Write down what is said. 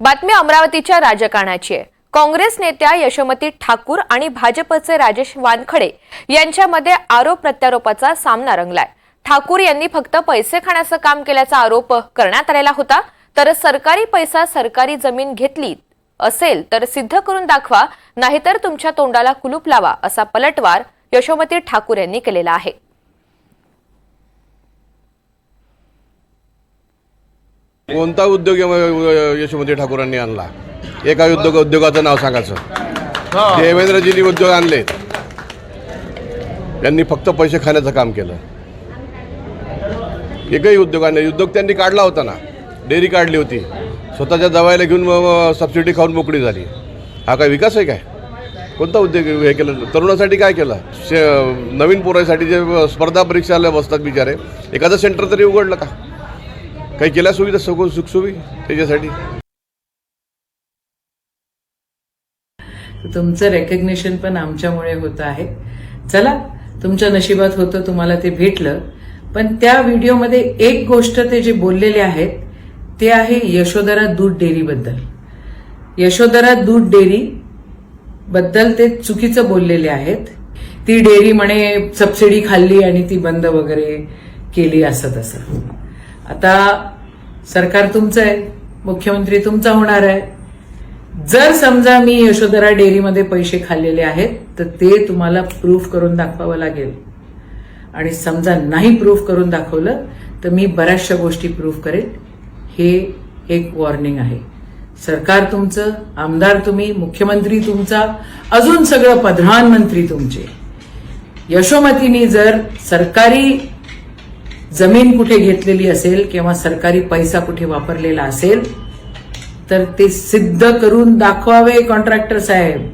बातमी अमरावतीच्या राजकारणाची आहे. काँग्रेस नेत्या यशोमती ठाकूर आणि भाजपचे राजेश वानखडे यांच्यामध्ये आरोप प्रत्यारोपाचा सामना रंगलाय. ठाकूर यांनी फक्त पैसे खाण्याचं काम केल्याचा आरोप करण्यात आलेला होता तर सरकारी पैसा सरकारी जमीन घेतली असेल तर सिद्ध करून दाखवा नाहीतर तुमच्या तोंडाला कुलूप लावा असा पलटवार यशोमती ठाकूर यांनी केलेला आहे. कोणता उद्योग यशोमती ठाकूरांनी आणला? एका उद्योग उद्योगाचं नाव सांगायचं. देवेंद्रजींनी उद्योग आणले. त्यांनी फक्त पैसे खाण्याचं काम केलं. एकही उद्योगाने उद्योग त्यांनी काढला होता ना. डेअरी काढली होती. स्वतःच्या दवायला घेऊन सबसिडी खाऊन मोकळी झाली. हा काय विकास आहे काय? कोणता उद्योग हे केलं? तरुणासाठी काय केलं? शे नवीन पोरासाठी जे स्पर्धा परीक्षाला बसतात बिचारे. एखादं सेंटर तरी उघडलं का? काही केल्या सुविधा सगळं सुखसुवी त्याच्यासाठी. तुमचं रेकग्नेशन पण आमच्यामुळे होत आहे. चला तुमच्या नशिबात होतं तुम्हाला ते भेटलं. पण त्या व्हिडिओमध्ये एक गोष्ट ते जे बोललेले आहेत ते आहे यशोधरा दूध डेअरीबद्दल. यशोधरा दूध डेअरी बद्दल ते चुकीचं बोललेले आहेत. ती डेअरी म्हणे सबसिडी खाल्ली आणि ती बंद वगैरे केली असं तसं. आता सरकार तुमचं आहे मुख्यमंत्री तुमचा होणार आहे. जर समजा मी यशोधरा डेअरीमध्ये पैसे खाल्लेले आहेत तर ते तुम्हाला प्रूफ करून दाखवावं लागेल. आणि समजा नाही प्रूफ करून दाखवलं तर मी बऱ्याचशा गोष्टी प्रूफ करेन. हे एक वॉर्निंग आहे. सरकार तुमचं आमदार तुम्ही मुख्यमंत्री तुमचा अजून सगळं प्रधानमंत्री तुमचे. यशोमतीनी जर सरकारी जमीन कुठे घेतलेली असेल किंवा सरकारी पैसा कुठे वापरलेला असेल तर ते सिद्ध करून दाखवावे कॉन्ट्रॅक्टर साहेब.